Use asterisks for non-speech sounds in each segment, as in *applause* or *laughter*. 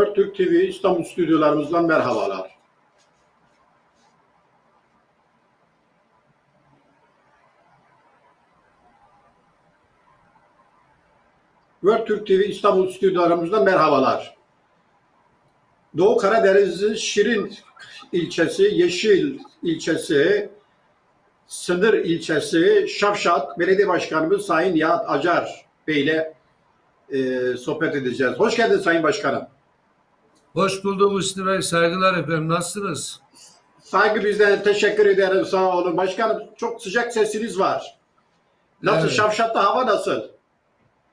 World Türk TV İstanbul stüdyolarımızdan merhabalar. World Türk TV İstanbul stüdyolarımızdan merhabalar. Doğu Karadeniz'in Şirin ilçesi, Yeşil ilçesi, Sınır ilçesi, Şafşat Belediye Başkanımız Sayın Nihat Acar Bey ile e, sohbet edeceğiz. Hoş geldin Sayın Başkanım. Hoş bulduk Hüsnü Bey. Saygılar efendim. Nasılsınız? Saygı bizden teşekkür ederim sağ olun. Başkanım çok sıcak sesiniz var. Nasıl Evet. Şavşat'ta hava nasıl?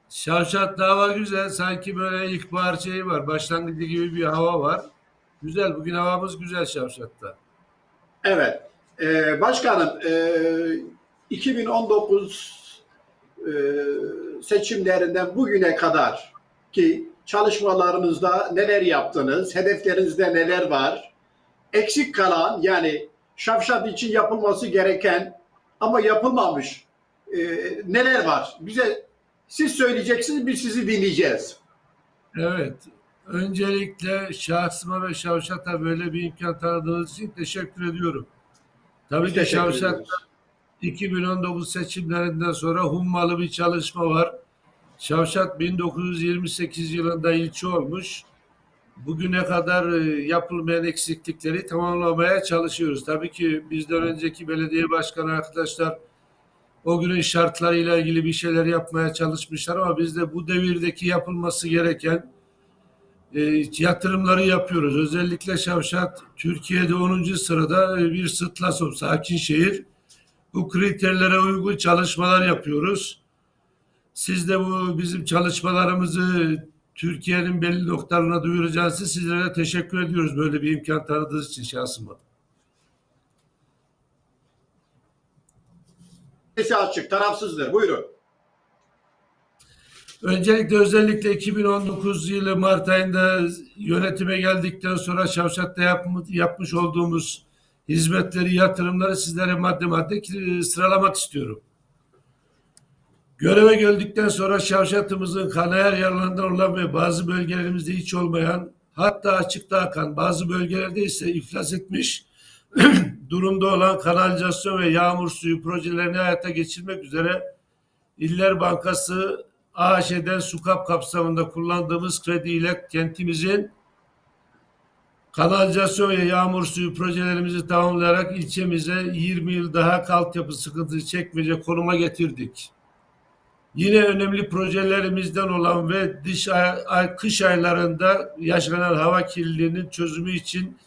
Şavşat hava güzel. Sanki böyle ilkbahar şeyi var. Başlangıcı gibi bir hava var. Güzel. Bugün havamız güzel Şavşat'ta. Evet. Ee, başkanım e, 2019 e, seçimlerinden bugüne kadar ki çalışmalarınızda neler yaptınız? Hedeflerinizde neler var? Eksik kalan yani Şavşat için yapılması gereken ama yapılmamış e, neler var? Bize siz söyleyeceksiniz biz sizi dinleyeceğiz. Evet. Öncelikle şahsıma ve Şavşat'a böyle bir imkan tanıdığınız için teşekkür ediyorum. Tabii ki Şavşat ediyoruz. 2019 seçimlerinden sonra hummalı bir çalışma var. Şavşat 1928 yılında ilçe olmuş. Bugüne kadar e, yapılmayan eksiklikleri tamamlamaya çalışıyoruz. Tabii ki bizden önceki belediye başkanı arkadaşlar o günün şartlarıyla ilgili bir şeyler yapmaya çalışmışlar ama biz de bu devirdeki yapılması gereken e, yatırımları yapıyoruz. Özellikle Şavşat Türkiye'de 10. sırada e, bir Sıtlasov sakin şehir. Bu kriterlere uygun çalışmalar yapıyoruz. Siz de bu bizim çalışmalarımızı Türkiye'nin belli noktalarına duyuracağınız için sizlere teşekkür ediyoruz böyle bir imkan tanıdığınız için şahsıma. Sesi açık, tarafsızdır. Buyurun. Öncelikle özellikle 2019 yılı Mart ayında yönetime geldikten sonra Şavşat'ta yapmış, yapmış olduğumuz hizmetleri, yatırımları sizlere madde madde e, sıralamak istiyorum. Göreve geldikten sonra Şavşat'ımızın kanayan yaralarından olan ve bazı bölgelerimizde hiç olmayan hatta açıkta akan bazı bölgelerde ise iflas etmiş *clears throat* durumda olan kanalizasyon ve yağmur suyu projelerini hayata geçirmek üzere İller Bankası AŞ'den SUKAP kapsamında kullandığımız krediyle kentimizin kanalizasyon ve yağmur suyu projelerimizi tamamlayarak ilçemize 20 yıl daha altyapı sıkıntısı çekmeyecek konuma getirdik. Yine önemli projelerimizden olan ve dış ay, kış aylarında yaşanan hava kirliliğinin çözümü için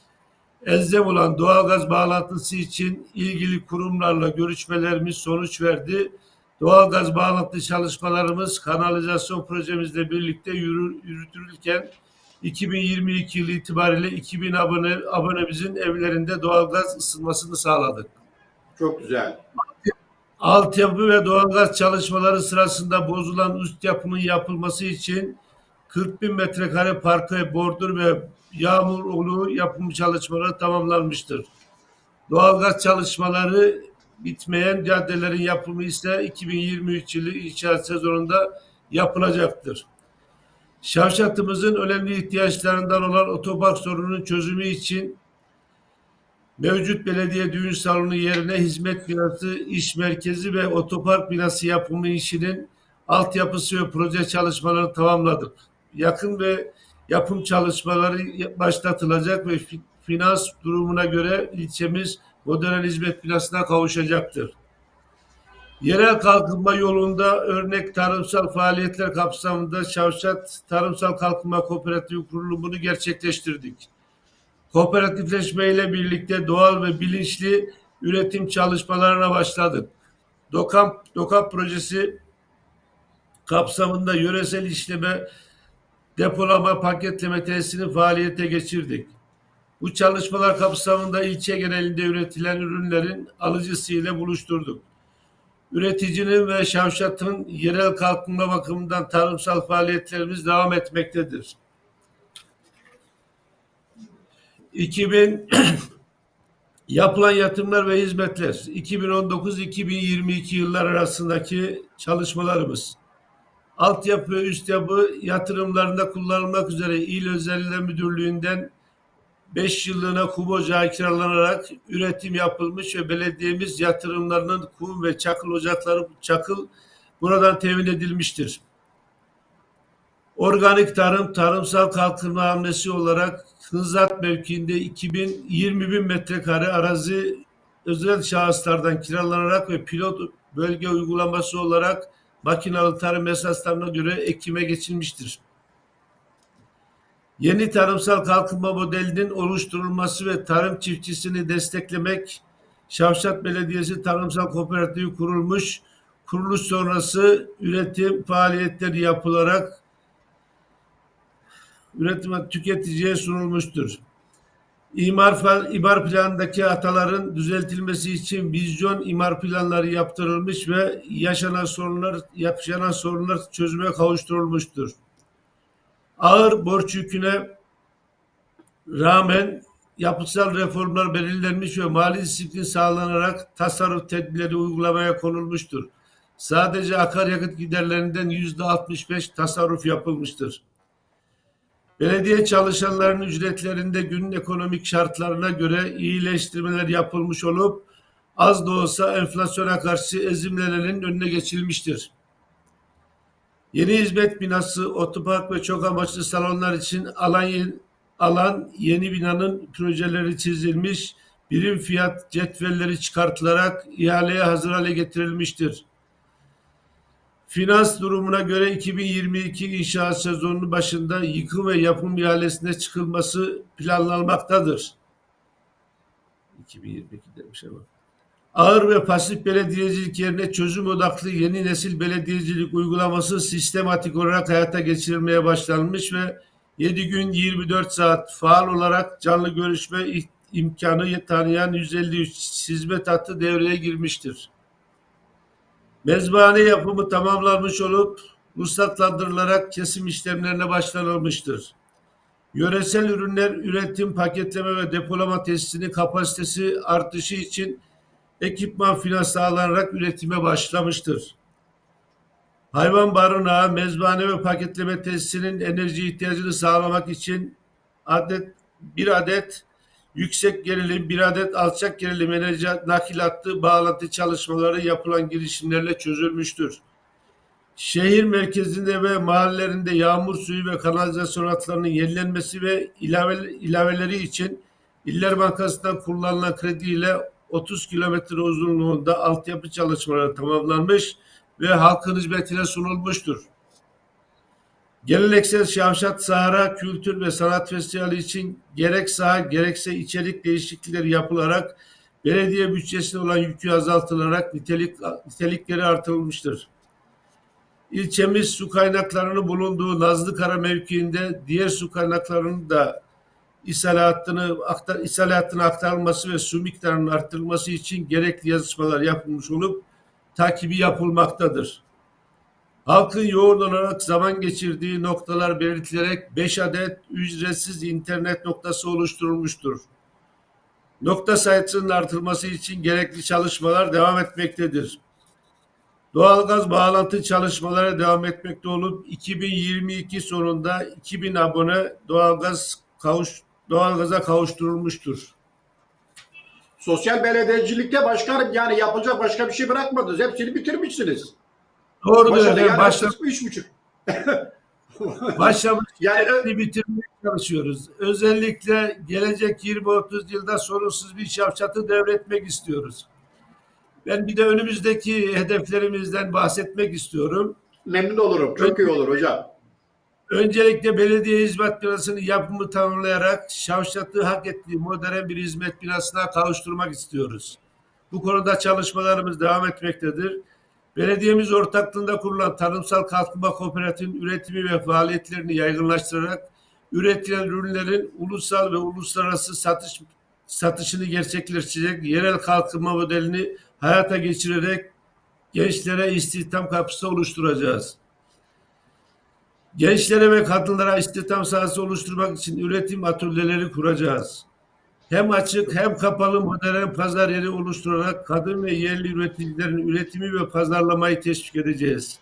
elzem olan doğalgaz bağlantısı için ilgili kurumlarla görüşmelerimiz sonuç verdi. Doğalgaz bağlantı çalışmalarımız kanalizasyon projemizle birlikte yürü, yürütülürken 2022 yılı itibariyle 2000 abone, abonemizin evlerinde doğalgaz ısınmasını sağladık. Çok güzel. Altyapı ve doğalgaz çalışmaları sırasında bozulan üst yapının yapılması için 40 bin metrekare parke, bordür ve yağmur olu yapım çalışmaları tamamlanmıştır. Doğalgaz çalışmaları bitmeyen caddelerin yapımı ise 2023 yılı inşaat sezonunda yapılacaktır. Şavşatımızın önemli ihtiyaçlarından olan otopark sorununun çözümü için mevcut belediye düğün salonu yerine hizmet binası, iş merkezi ve otopark binası yapımı işinin altyapısı ve proje çalışmalarını tamamladık. Yakın ve yapım çalışmaları başlatılacak ve fi- finans durumuna göre ilçemiz modern hizmet binasına kavuşacaktır. Yerel kalkınma yolunda örnek tarımsal faaliyetler kapsamında Şavşat Tarımsal Kalkınma Kooperatifi kurulumunu gerçekleştirdik. Kooperatifleşme ile birlikte doğal ve bilinçli üretim çalışmalarına başladık. DOKAM, DOKAP projesi kapsamında yöresel işleme, depolama, paketleme tesisini faaliyete geçirdik. Bu çalışmalar kapsamında ilçe genelinde üretilen ürünlerin alıcısıyla buluşturduk. Üreticinin ve Şavşat'ın yerel kalkınma bakımından tarımsal faaliyetlerimiz devam etmektedir. 2000 *clears throat* yapılan yatırımlar ve hizmetler 2019-2022 yıllar arasındaki çalışmalarımız altyapı ve üst yapı yatırımlarında kullanılmak üzere İl Özel Müdürlüğü'nden 5 yıllığına kum ocağı kiralanarak üretim yapılmış ve belediyemiz yatırımlarının kum ve çakıl ocakları çakıl buradan temin edilmiştir. Organik tarım, tarımsal kalkınma hamlesi olarak Hınzat mevkiinde 2020 bin metrekare arazi özel şahıslardan kiralanarak ve pilot bölge uygulaması olarak makinalı tarım esaslarına göre ekime geçilmiştir. Yeni tarımsal kalkınma modelinin oluşturulması ve tarım çiftçisini desteklemek, Şavşat Belediyesi Tarımsal Kooperatifi kurulmuş, kuruluş sonrası üretim faaliyetleri yapılarak üretim ve tüketiciye sunulmuştur. İmar, imar planındaki hataların düzeltilmesi için vizyon imar planları yaptırılmış ve yaşanan sorunlar yaşanan sorunlar çözüme kavuşturulmuştur. Ağır borç yüküne rağmen yapısal reformlar belirlenmiş ve mali disiplin sağlanarak tasarruf tedbirleri uygulamaya konulmuştur. Sadece akaryakıt giderlerinden yüzde 65 tasarruf yapılmıştır. Belediye çalışanlarının ücretlerinde günün ekonomik şartlarına göre iyileştirmeler yapılmış olup az da olsa enflasyona karşı ezimlenenin önüne geçilmiştir. Yeni hizmet binası, otopark ve çok amaçlı salonlar için alan, alan yeni binanın projeleri çizilmiş, birim fiyat cetvelleri çıkartılarak ihaleye hazır hale getirilmiştir. Finans durumuna göre 2022 inşaat sezonunun başında yıkım ve yapım ihalesine çıkılması planlanmaktadır. 2022 demiş ama. Ağır ve pasif belediyecilik yerine çözüm odaklı yeni nesil belediyecilik uygulaması sistematik olarak hayata geçirilmeye başlanmış ve 7 gün 24 saat faal olarak canlı görüşme imkanı tanıyan 153 hizmet hattı devreye girmiştir. Mezbahane yapımı tamamlanmış olup ruhsatlandırılarak kesim işlemlerine başlanılmıştır. Yöresel ürünler üretim, paketleme ve depolama tesisinin kapasitesi artışı için ekipman finans sağlanarak üretime başlamıştır. Hayvan barınağı, mezbahane ve paketleme tesisinin enerji ihtiyacını sağlamak için adet bir adet yüksek gerilim, bir adet alçak gerilim enerji nakil hattı bağlantı çalışmaları yapılan girişimlerle çözülmüştür. Şehir merkezinde ve mahallelerinde yağmur suyu ve kanalizasyon hatlarının yenilenmesi ve ilave, ilaveleri için İller Bankası'ndan kullanılan krediyle 30 kilometre uzunluğunda altyapı çalışmaları tamamlanmış ve halkın hizmetine sunulmuştur. Geleneksel Şavşat Sahara Kültür ve Sanat Festivali için gerek saha gerekse içerik değişiklikleri yapılarak belediye bütçesine olan yükü azaltılarak nitelik, nitelikleri artırılmıştır. İlçemiz su kaynaklarının bulunduğu Nazlıkara mevkiinde diğer su kaynaklarının da ishal aktar, ishal hattına aktarılması ve su miktarının artırılması için gerekli yazışmalar yapılmış olup takibi yapılmaktadır. Halkın yoğun olarak zaman geçirdiği noktalar belirtilerek 5 adet ücretsiz internet noktası oluşturulmuştur. Nokta sayısının artırılması için gerekli çalışmalar devam etmektedir. Doğalgaz bağlantı çalışmaları devam etmekte olup 2022 sonunda 2000 abone doğalgaz kavuş, doğalgaza kavuşturulmuştur. Sosyal belediyecilikte başkanım yani yapılacak başka bir şey bırakmadınız. Hepsini bitirmişsiniz. Doğru diyor. yani Başla, üç buçuk. *laughs* başlamış Yani bitirmeye çalışıyoruz. Özellikle gelecek 20-30 yılda sorunsuz bir şavşatı devretmek istiyoruz. Ben bir de önümüzdeki hedeflerimizden bahsetmek istiyorum. memnun olurum. Çok iyi olur hocam. Öncelikle belediye hizmet binasının yapımı tamamlayarak Şavşat'ı hak ettiği modern bir hizmet binasına kavuşturmak istiyoruz. Bu konuda çalışmalarımız devam etmektedir. Belediyemiz ortaklığında kurulan Tarımsal Kalkınma Kooperatifinin üretimi ve faaliyetlerini yaygınlaştırarak üretilen ürünlerin ulusal ve uluslararası satış satışını gerçekleştirecek yerel kalkınma modelini hayata geçirerek gençlere istihdam kapısı oluşturacağız. Gençlere ve kadınlara istihdam sahası oluşturmak için üretim atölyeleri kuracağız. Hem açık hem kapalı modern pazar yeri oluşturarak kadın ve yerli üreticilerin üretimi ve pazarlamayı teşvik edeceğiz.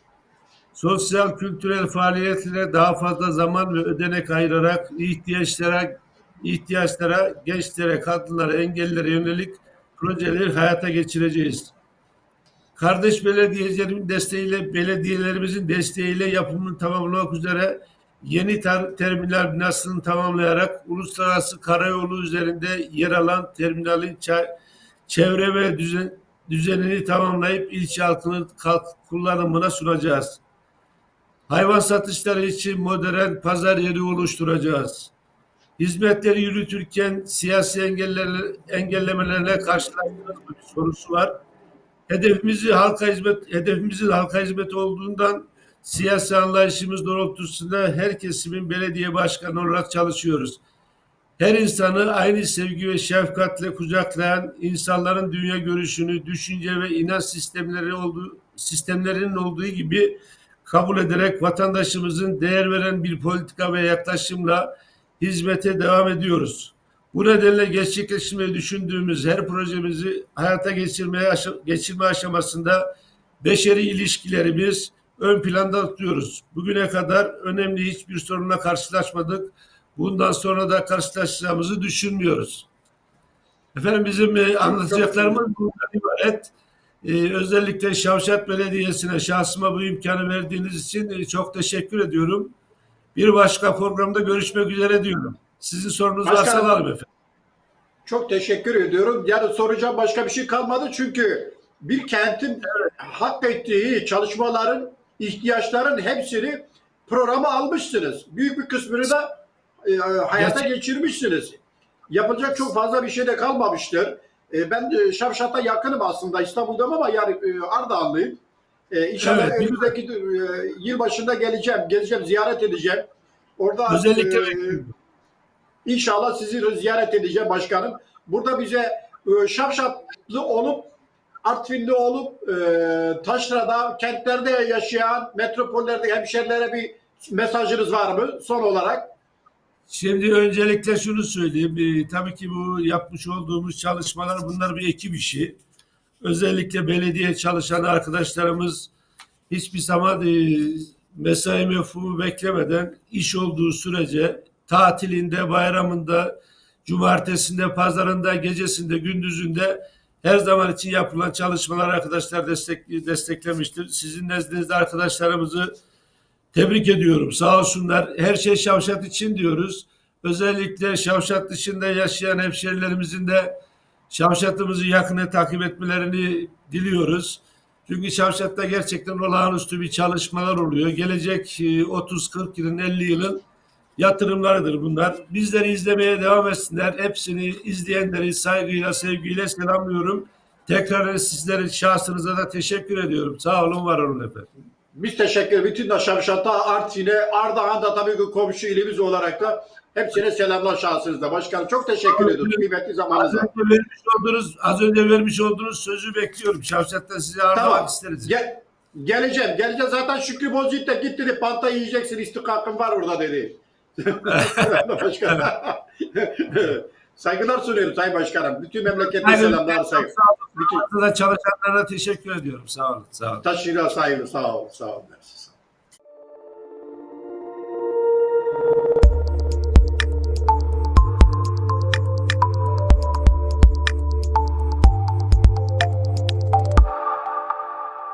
sosyal kültürel faaliyetlere daha fazla zaman ve ödenek ayırarak ihtiyaçlara ihtiyaçlara, gençlere, kadınlara, engellilere yönelik projeleri hayata geçireceğiz. Kardeş belediyelerin desteğiyle, belediyelerimizin desteğiyle yapımını tamamlamak üzere yeni tar- terminal binasını tamamlayarak uluslararası karayolu üzerinde yer alan terminalin çevre ve düzen, düzenini tamamlayıp ilçe halkının kullanımına sunacağız. Hayvan satışları için modern pazar yeri oluşturacağız. Hizmetleri yürütürken siyasi engellerle, engellemelerle karşılaştığımız bir sorusu var. Hedefimizi halka hizmet, hedefimizin halka hizmet olduğundan siyasi anlayışımız doğrultusunda her kesimin belediye başkanı olarak çalışıyoruz. Her insanı aynı sevgi ve şefkatle kucaklayan, insanların dünya görüşünü, düşünce ve inanç sistemleri olduğu, sistemlerinin olduğu gibi kabul ederek vatandaşımızın değer veren bir politika ve yaklaşımla hizmete devam ediyoruz. Bu nedenle gerçekleştirmeyi düşündüğümüz her projemizi hayata geçirmeye geçirme aşamasında beşeri ilişkilerimiz ön planda tutuyoruz. Bugüne kadar önemli hiçbir sorunla karşılaşmadık. Bundan sonra da karşılaşacağımızı düşünmüyoruz. Efendim bizim e, anlatacaklarımız bundan ibaret. E, özellikle Şavşat Belediyesi'ne şahsıma bu imkanı verdiğiniz için e, çok teşekkür ediyorum. Bir başka programda görüşmek üzere diyorum. Sizin sorunuz varsa alalım efendim. Çok teşekkür ediyorum. Yani soracağım başka bir şey kalmadı çünkü bir kentin hak ettiği çalışmaların, ihtiyaçların hepsini programa almışsınız. Büyük bir kısmını da e, hayata Gerçek- geçirmişsiniz. Yapılacak çok fazla bir şey de kalmamıştır. E, ben de Şavşat'a yakınım aslında İstanbul'dayım ama yani e, Ardahanlıyım. E, inşallah Evet, önümüzdeki e, yıl başında geleceğim, geleceğim, ziyaret edeceğim. Orada Özellikle e. İnşallah sizi ziyaret edeceğim başkanım. Burada bize e, Şavşatlı olup Artvinli olup e, taşrada kentlerde yaşayan metropollerde hemşerilere bir mesajınız var mı son olarak? Şimdi öncelikle şunu söyleyeyim. Ee, tabii ki bu yapmış olduğumuz çalışmalar bunlar bir ekip işi. Özellikle belediye çalışan arkadaşlarımız hiçbir zaman e, mesai mefhumu beklemeden iş olduğu sürece tatilinde, bayramında, cumartesinde, pazarında, gecesinde, gündüzünde her zaman için yapılan çalışmalar arkadaşlar destek, desteklemiştir. Sizin nezdinizde arkadaşlarımızı Tebrik ediyorum. Sağ olsunlar. Her şey Şavşat için diyoruz. Özellikle Şavşat dışında yaşayan hemşerilerimizin de Şavşat'ımızı yakına takip etmelerini diliyoruz. Çünkü Şavşat'ta gerçekten olağanüstü bir çalışmalar oluyor. Gelecek e, 30-40 yılın, 50 yılın yatırımlarıdır bunlar. Bizleri izlemeye devam etsinler. Hepsini izleyenleri saygıyla, sevgiyle selamlıyorum. Tekrar sizlerin şahsınıza da teşekkür ediyorum. Sağ olun, var olun efendim. Biz teşekkür bütün de Şavşat'a, Artvin'e, Ardahan'da tabii ki komşu ilimiz olarak da hepsine selamlar şahsınızda. Başkanım çok teşekkür ediyoruz. Kıymetli Az zamanınıza. önce vermiş olduğunuz, az önce vermiş olduğunuz sözü bekliyorum. Şavşat'tan sizi ağırlamak Tamam. isteriz. Gel, geleceğim. Geleceğim. Zaten Şükrü Bozyiğit de gitti dedi. Panta yiyeceksin. İstikakın var orada dedi. Başkanım. Saygılar sunuyorum Sayın Başkanım. Bütün memlekete Aynen. selamlar. Saygı. Sağ olun. Bütün çalışanlara teşekkür ediyorum. Sağ olun. Sağ olun. taşıyla saygı. Sağ ol. Sağ ol.